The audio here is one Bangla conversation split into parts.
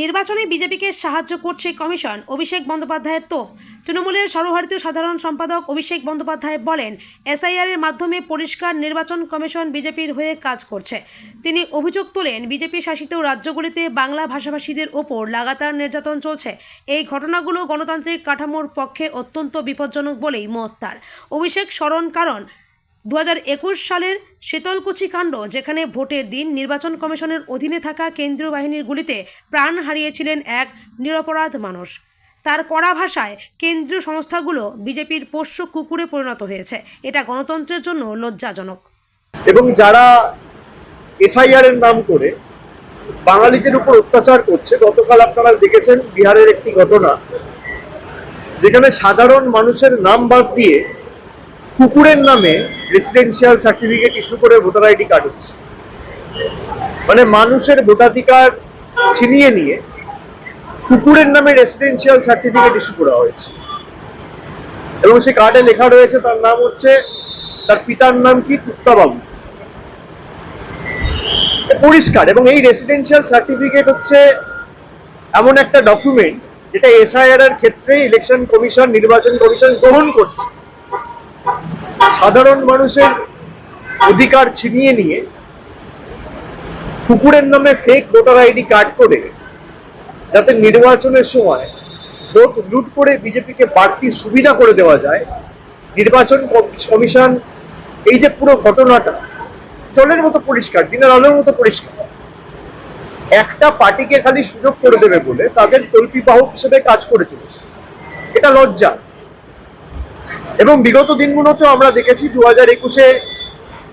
নির্বাচনে বিজেপিকে সাহায্য করছে কমিশন। অভিষেক বন্দ্যোপাধ্যায়ের তোপ। তৃণমূলের সর্বভারতীয় সাধারণ সম্পাদক অভিষেক বন্দ্যোপাধ্যায় বলেন, এসআইআর এর মাধ্যমে পরিষ্কার নির্বাচন কমিশন বিজেপির হয়ে কাজ করছে। তিনি অভিযোগ তোলেন, বিজেপি শাসিত রাজ্যগুলিতে বাংলা ভাষাভাষীদের ওপর লাগাতার নির্যাতন চলছে। এই ঘটনাগুলো গণতান্ত্রিক কাঠামোর পক্ষে অত্যন্ত বিপজ্জনক বলেই মত তার। অভিষেক স্মরণ কারণ দু হাজার একুশ সালের শীতলকুচি কাণ্ড, যেখানে ভোটের দিন নির্বাচন কমিশনের অধীনে থাকা কেন্দ্রীয় বাহিনীর গুলিতে প্রাণ হারিয়েছিলেন এক নিরপরাধ মানুষ। তার কড়া ভাষায় কেন্দ্রীয় সংস্থাগুলো বিজেপির পোষ্য কুকুরে পরিণত হয়েছে। এটা গণতন্ত্রের জন্য লজ্জাজনক। এবং যারা এসআইআর এর নাম করে বাঙালিদের উপর অত্যাচার করছে, গতকাল আপনারা দেখেছেন বিহারের একটি ঘটনা, যেখানে সাধারণ মানুষের নাম বাদ দিয়ে কুকুরের নামে রেসিডেন্সিয়াল সার্টিফিকেট ইস্যু করে ভোটার আইডি কার্ড হচ্ছে। মানে মানুষের ভোটাধিকার ছিনিয়ে নিয়ে কুকুরের নামে রেসিডেন্সিয়াল সার্টিফিকেট ইস্যু করা হয়েছে। এবং সে কার্ডে লেখা রয়েছে, তার নাম হচ্ছে, তার পিতার নাম কি? কুত্তাবাবু। পরিষ্কার। এবং এই রেসিডেন্সিয়াল সার্টিফিকেট হচ্ছে এমন একটা ডকুমেন্ট যেটা এসআইআর ক্ষেত্রে ইলেকশন কমিশন নির্বাচন কমিশন গ্রহণ করছে। সাধারণ মানুষের অধিকার ছিনিয়ে নিয়ে কুকুরের নামে ফেক ভোটার আইডি কার্ড করে যাতে নির্বাচনের সময় ভোট লুট করে বিজেপিকে বাড়তি সুবিধা করে দেওয়া যায়, নির্বাচন কমিশন এই যে পুরো ঘটনাটা, জলের মতো পরিষ্কার, দিনের আলোর মতো পরিষ্কার। একটা পার্টিকে খালি সুযোগ করে দেবে বলে তাদের তল্পি বাহক হিসেবে কাজ করে চলেছে এটা লজ্জা। এবং বিগত দিনগুলোতেও আমরা দেখেছি দু হাজার একুশে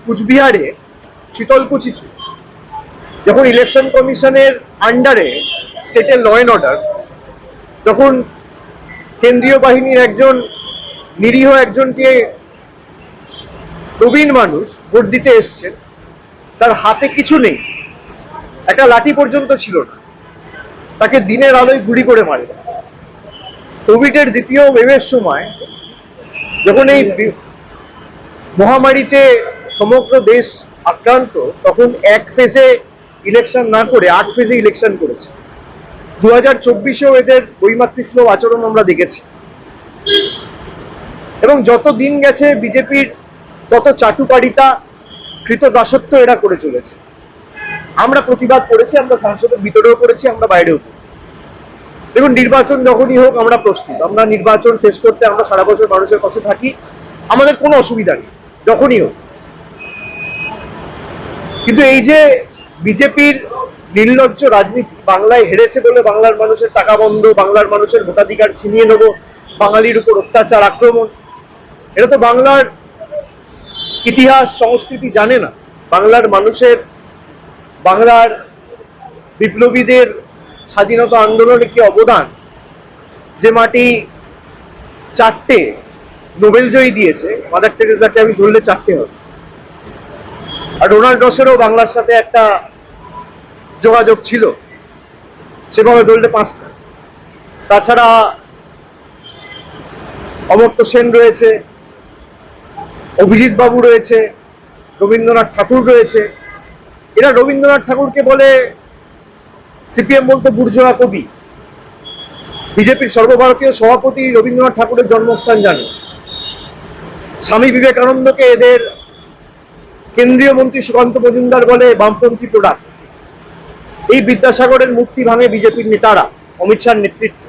কুচবিহারে শীতলকুচিতে যখন ইলেকশন কমিশনের আন্ডারে স্টেটের ল অ্যান্ড অর্ডার তখন কেন্দ্রীয় বাহিনীর একজন নিরীহ একজনকে প্রবীণ মানুষ ভোট দিতে এসছেন। তার হাতে কিছু নেই, একটা লাঠি পর্যন্ত ছিল না। তাকে দিনের আলোয় গুলি করে মারে। কোভিডের দ্বিতীয় ওয়েভের সময় যখন এই মহামারীতে সমগ্র দেশ আক্রান্ত, তখন এক ফেজে ইলেকশন না করে আট ফেজে ইলেকশন করেছে। দু হাজার চব্বিশেও এদের বৈমাত্রিক স্লো আচরণ আমরা দেখেছি। এবং যত দিন গেছে বিজেপির তত চাটুকারিতা কৃত দাসত্ব এরা করে চলেছে। আমরা প্রতিবাদ করেছি, আমরা সংসদের ভিতরেও করেছি, আমরা বাইরেও করেছি। দেখুন, নির্বাচন যখনই হোক, আমরা প্রস্তুত। আমরা নির্বাচন ফেস করতে আমরা সারা বছর মানুষের কাছে থাকি, আমাদের কোনো অসুবিধা নেই, যখনই হোক। কিন্তু এই যে বিজেপির নির্লজ্জ রাজনীতি, বাংলায় হেরেছে বলে বাংলার মানুষের টাকা বন্ধ, বাংলার মানুষের ভোটাধিকার ছিনিয়ে নেব, বাঙালির উপর অত্যাচার, আক্রমণ, এটা তো বাংলার ইতিহাস, সংস্কৃতি জানে না। বাংলার মানুষের, বাংলার বিপ্লবীদের স্বাধীনতা আন্দোলনে কি অবদান, যে মাটি চারটে নোবেল জয়ী দিয়েছে, মাদার টেরেসাকে আমি ধরলে চারটে হবে। আর ডোনাল্ড রসেরও বাংলার সাথে একটা যোগাযোগ ছিল, সেভাবে ধরলে পাঁচটা। তাছাড়া অমর্ত্য সেন রয়েছে, অভিজিৎ বাবু রয়েছে, রবীন্দ্রনাথ ঠাকুর রয়েছে। এরা রবীন্দ্রনাথ ঠাকুরকে বলে সিপিএম বলতো বুর্জোয়া কবি। বিজেপির সর্বভারতীয় সভাপতি রবীন্দ্রনাথ ঠাকুরের জন্মস্থান জানে স্বামী বিবেকানন্দকে এদের কেন্দ্রীয় মন্ত্রী সুকান্ত মজুমদার বলে বামপন্থী প্রোডাক্ট এই বিদ্যাসাগরের মুক্তি ভাঙে বিজেপির নেতারা, অমিত শাহর নেতৃত্বে।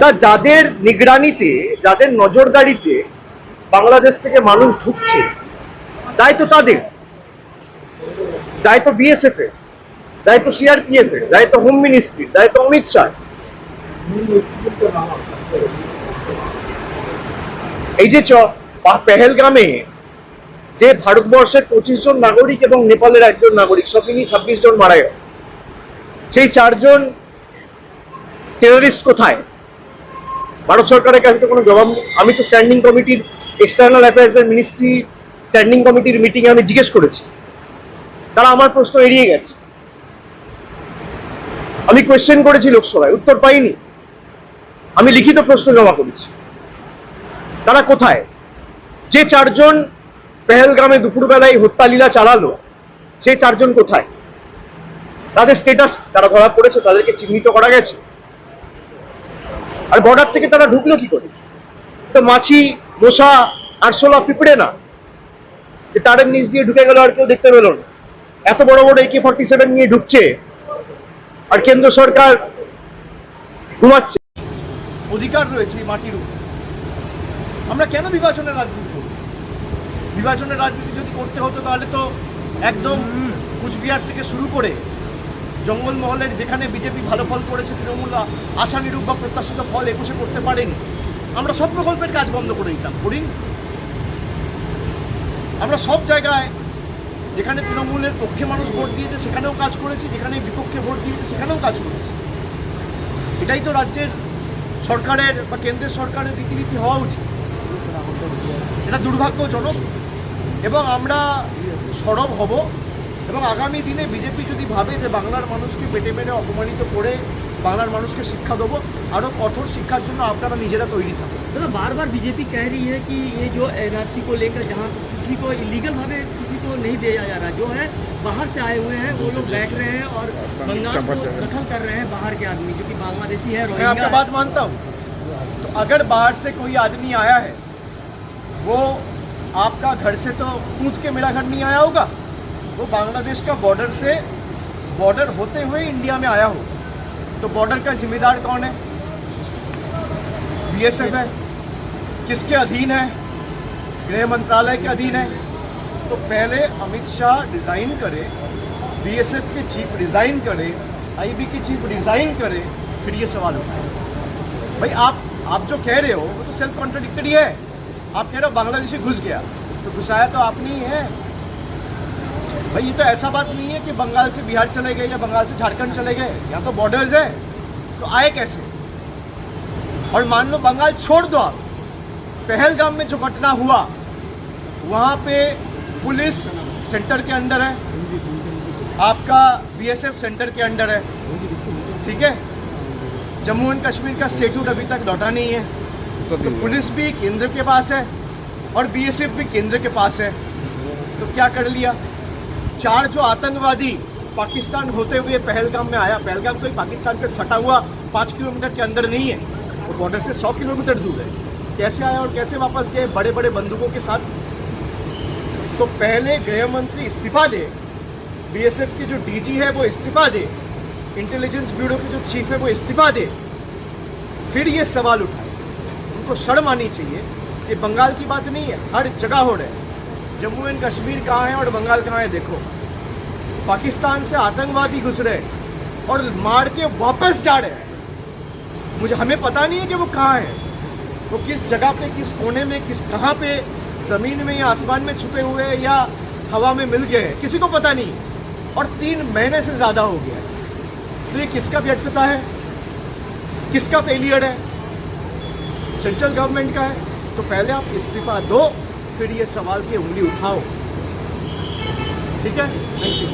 তা যাদের নিগরানিতে, যাদের নজরদারিতে বাংলাদেশ থেকে মানুষ ঢুকছে, দায়িত্ব তাদের। দায়িত্ব বিএসএফ এর দায়িত্ব সিআরপিএফ এর দায়িত্ব হোম মিনিস্ট্রির দায়িত্ব অমিত শাহ। এই যে পেহেলগামে যে ভারতবর্ষের পঁচিশ জন নাগরিক এবং নেপালের একজন নাগরিক, সব মিলিয়ে ছাব্বিশ জন মারা গেল। সেই চারজন টেররিস্ট কোথায়? ভারত সরকারের কাছে তো কোনো জবাব। আমি তো স্ট্যান্ডিং কমিটির এক্সটার্নাল অ্যাফেয়ার্স এর মিনিস্ট্রি স্ট্যান্ডিং কমিটির মিটিং আমি জিজ্ঞেস করেছি। তারা আমার প্রশ্ন এড়িয়ে গেছে। আমি কোয়েশ্চেন করেছি লোকসভায়, উত্তর পাইনি। আমি লিখিত প্রশ্ন জমা করেছি। তারা কোথায়? যে চারজন পেহেলগামে দুপুরবেলায় হত্যালীলা চালালো সেই চারজন কোথায়? তাদের স্টেটাস তারা ধরা পড়েছে, তাদেরকে চিহ্নিত করা গেছে। আর বর্ডার থেকে তারা ঢুকলো কি করে? তো মাছি, মশা, আরশোলা পিঁপড়ে না? যে তারের নিচ দিয়ে ঢুকে গেল আর কেউ দেখতে পেল না। এত বড় বড় একে ফর্টি সেভেন নিয়ে ঢুকছে আর কেন্দ্র সরকার ঘুমাচ্ছে। অধিকার রয়েছে এই মাটির উপর। আমরা কেন বিভাজনের রাজনীতি করব? বিভাজনের রাজনীতি যদি করতে হতো তাহলে তো একদম কুচবিহার থেকে শুরু করে জঙ্গলমহলের যেখানে বিজেপি ভালো ফল করেছে, তৃণমূল আশানুরূপ বা প্রত্যাশিত ফল একুশে করতে পারেনি, আমরা সব প্রকল্পের কাজ বন্ধ করে দিতাম। করিনি? আমরা সব জায়গায় যেখানে তৃণমূলের পক্ষে মানুষ ভোট দিয়েছে সেখানেও কাজ করেছি যেখানে বিপক্ষে ভোট দিয়েছে সেখানেও কাজ করেছি এটাই তো রাজ্যের সরকারের বা কেন্দ্রের সরকারের রীতিনীতি হওয়া উচিত এটা দুর্ভাগ্যজনক এবং আমরা সরব হব এবং আগামী দিনে বিজেপি যদি ভাবে যে বাংলার মানুষকে পেটে মেরে অপমানিত করে বাংলার মানুষকে শিক্ষা দেবো আরও কঠোর শিক্ষার জন্য আপনারা নিজেরা তৈরি থাকুন तो बार बार बीजेपी कह रही है कि ये जो एनआरसी को लेकर जहाँ किसी को इलीगल भावे किसी को नहीं दिया जा रहा। जो है बाहर से आए हुए हैं वो लोग बैठ रहे हैं और बंगाल को दखल कर रहे हैं बाहर के आदमी जो कि बांग्लादेशी है मैं आपका बात मानता हूँ। तो अगर बाहर से कोई आदमी आया है वो आपका घर से तो कूद के मेरा घर नहीं आया होगा। वो बांग्लादेश का बॉर्डर से बॉर्डर होते हुए इंडिया में आया हो। तो बॉर्डर का जिम्मेदार कौन है? बीएसएफ है। किसके अधीन है? गृह मंत्रालय के अधीन है। तो पहले अमित शाह डिज़ाइन करे बीएसएफ के चीफ रिज़ाइन करे आईबी के चीफ रिज़ाइन करे, फिर ये सवाल उठाए। भाई, आप आप जो कह रहे हो, वो तो सेल्फ कॉन्ट्रडिक्टरी है। आप कह रहे हो बांग्लादेशी घुस गया तो घुसाया तो आप नहीं है। भाई, ये तो ऐसा बात नहीं है कि बंगाल से बिहार चले गए या बंगाल से झारखंड चले गए, यहाँ तो बॉर्डर्स है। तो आए कैसे? और मान लो बंगाल छोड़ दो आप। पहलगाम में जो घटना हुआ वहाँ पे पुलिस सेंटर के अंडर है। आपका बीएसएफ सेंटर के अंडर है। ठीक है? जम्मू एंड कश्मीर का स्टेट्यूट अभी तक लौटा नहीं है। तो पुलिस भी केंद्र के पास है और बीएसएफ भी केंद्र के पास है। तो क्या कर लिया? चार जो आतंकवादी पाकिस्तान होते हुए पहलगाम में आया पहलगाम कोई पाकिस्तान से सटा हुआ पाँच किलोमीटर के अंदर नहीं है वो बॉर्डर से सौ किलोमीटर दूर है। कैसे आया और कैसे वापस गए? बड़े बड़े बंदूकों के साथ तो पहले गृह मंत्री इस्तीफा दे बीएसएफ की जो डीजी है वो इस्तीफा दे इंटेलिजेंस ब्यूरो की जो चीफ है वो इस्तीफा दे। फिर ये सवाल उठाए। उनको शर्म आनी चाहिए। ये बंगाल की बात नहीं है, हर जगह हो रहा है। जम्मू एंड कश्मीर कहाँ है और बंगाल कहाँ है देखो। पाकिस्तान से आतंकवादी घुस रहे और मार के वापस जा रहे हैं। मुझे, हमें पता नहीं है कि वो कहाँ है। वो किस जगह पे, किस कोने में, किस कहाँ पे ज़मीन में या आसमान में छुपे हुए हैं या हवा में मिल गए हैं, किसी को पता नहीं। और तीन महीने से ज़्यादा हो गया तो ये किसका व्यर्थता है? किसका फेलियर है? सेंट्रल गवर्नमेंट का है। तो पहले आप इस्तीफा दो, फिर ये सवाल की उंगली उठाओ। ठीक है? Thank you